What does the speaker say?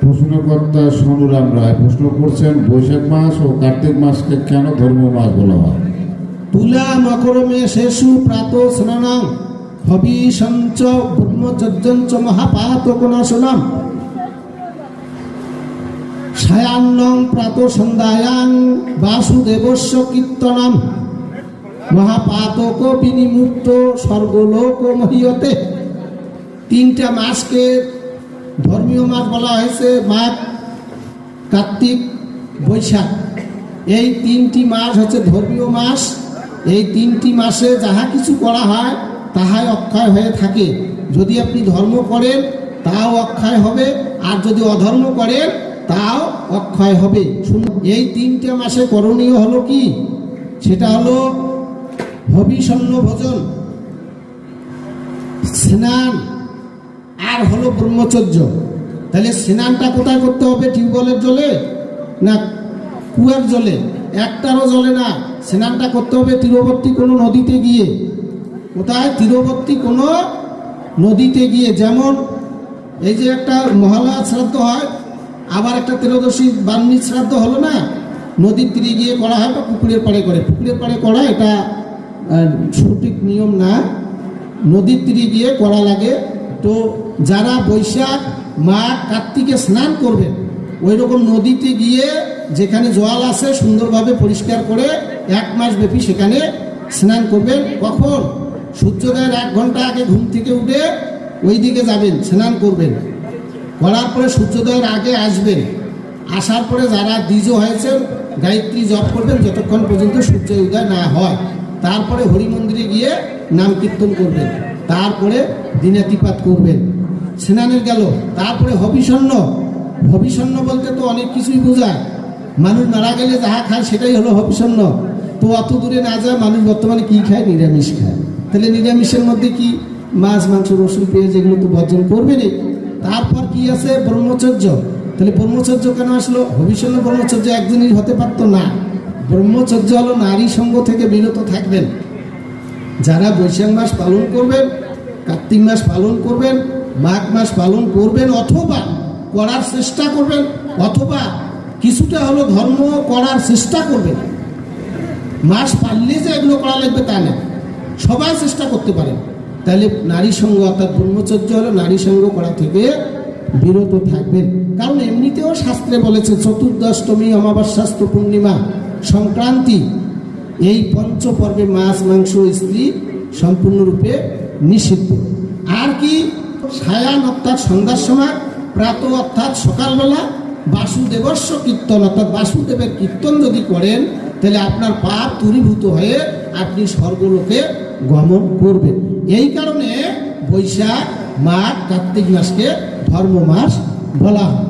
প্রশ্নকর্তা সনুরাম রায় প্রশ্ন করছেন, বৈশাখ মাস ও কার্তিক মাসকে কেন ধর্মীয় মাস বলা হয়? তুলা মকরমে শেষু প্রাত স্নানাং হবিষঞ্চ ব্রহ্মচর্যঞ্চ মহাপাতকনাশনাম সায়ান্নং প্রাত সন্ধ্যায়াং বাসুদেবস্য কীর্তনাম। মহাপাতক বিনিমুক্ত স্বর্গলোক মহিয়তে। তিনটা মাসকে ধর্মীয় মাস বলা হয়েছে মাঘ কার্তিক বৈশাখ। এই তিনটি মাস হচ্ছে ধর্মীয় মাস। এই তিনটি মাসে যাহা কিছু করা হয়, তাহাই অক্ষয় হয়ে থাকে। যদি আপনি ধর্ম করেন তাও অক্ষয় হবে। আর যদি অধর্ম করেন তাও অক্ষয় হবে। এই তিনটে মাসে করণীয় হলো কি? সেটা হলো হবিষণ্য ভোজন, স্নান আর হলো ব্রহ্মচর্য। তাহলে স্নানটা কোথায় করতে হবে? টিউবওয়েলের জলে না কুয়ার জলে? একটারও জলে না। স্নানটা করতে হবে তীরবর্তী কোনো নদীতে গিয়ে। কোথায়? তীরবর্তী কোনো নদীতে গিয়ে। যেমন এই যে একটা মহালয়া শ্রাদ্ধ হয়, আবার একটা ত্রয়োদশী বান্নি শ্রাদ্ধ হলো না? নদীর তীরে গিয়ে করা হয় বা পুকুরের পাড়ে করে? পুকুরের পাড়ে করা এটা সঠিক নিয়ম না। নদীর তীরে গিয়ে করা লাগে। তো যারা বৈশাখ, মাঘ, কার্তিকে স্নান করবেন ওই রকম নদীতে গিয়ে যেখানে জল আছে সুন্দরভাবে পরিষ্কার করে এক মাস ব্যাপী সেখানে স্নান করবেন। কখন? সূর্যোদয়ের এক ঘণ্টা আগে ঘুম থেকে উঠে ওই দিকে যাবেন, স্নান করবেন। করার পরে সূর্যোদয়ের আগে আসবেন। আসার পরে যারা দ্বিজ হয়েছেন, গায়ত্রী জপ করবেন যতক্ষণ পর্যন্ত সূর্য উদয় না হয়। তারপরে হরি মন্দিরে গিয়ে নাম কীর্তন করবেন। তারপরে দিনাতিপাত করবেন। স্নানের গেল। তারপরে হবিষণ্য হবিষণ্য বলতে তো অনেক কিছুই বোঝায়। মানুষ মারা গেলে যাহা খায় সেটাই হলো হবিষণ্য তো অত দূরে না যায় মানুষ বর্তমানে কি খায়? নিরামিষ খায়। তাহলে নিরামিষের মধ্যে কি মাছ, মাংস, রসুন, পেঁয়াজ এগুলো তো বর্জন করবেনই। তারপর কি আছে? ব্রহ্মচর্য। তাহলে ব্রহ্মচর্য কেন আসলো? ভবিষ্যৎ ব্রহ্মচর্য একদিনই হতে পারতো না। ব্রহ্মচর্য হলো নারী সঙ্গ থেকে বিরত থাকবেন। যারা বৈশাখ মাস পালন করবেন, কার্তিক মাস পালন করবেন, মাঘ মাস পালন করবেন, অথবা করার চেষ্টা করবেন, অথবা কিছুটা হলো ধর্ম করার চেষ্টা করবেন। মাস পারলে যে এগুলো করা লাগবে তা না। সবাই চেষ্টা করতে পারেন। তাহলে নারী সঙ্গ অর্থাৎ ব্রহ্মচর্য হলো নারী সঙ্গ করা থেকে বিরত থাকবেন। কারণ এমনিতেও শাস্ত্রে বলেছে চতুর্দষ্টমী অমাবস্যাস্ত পূর্ণিমা, সংক্রান্তি এই পঞ্চপর্বে মাছ, মাংস, স্ত্রী সম্পূর্ণরূপে নিষিদ্ধ। আর কি? সায়ান অর্থাৎ সন্ধ্যার সময়, প্রাত অর্থাৎ সকালবেলা বাসুদেবস্ব কীর্তন, অর্থাৎ বাসুদেবের কীর্তন যদি করেন, তাহলে আপনার পাপ দূরীভূত হয়ে আপনি স্বর্গলোকে গমন করবেন। এই কারণে বৈশাখ, মাঘ, কার্তিক মাসকে ধর্ম মাস বলা হয়।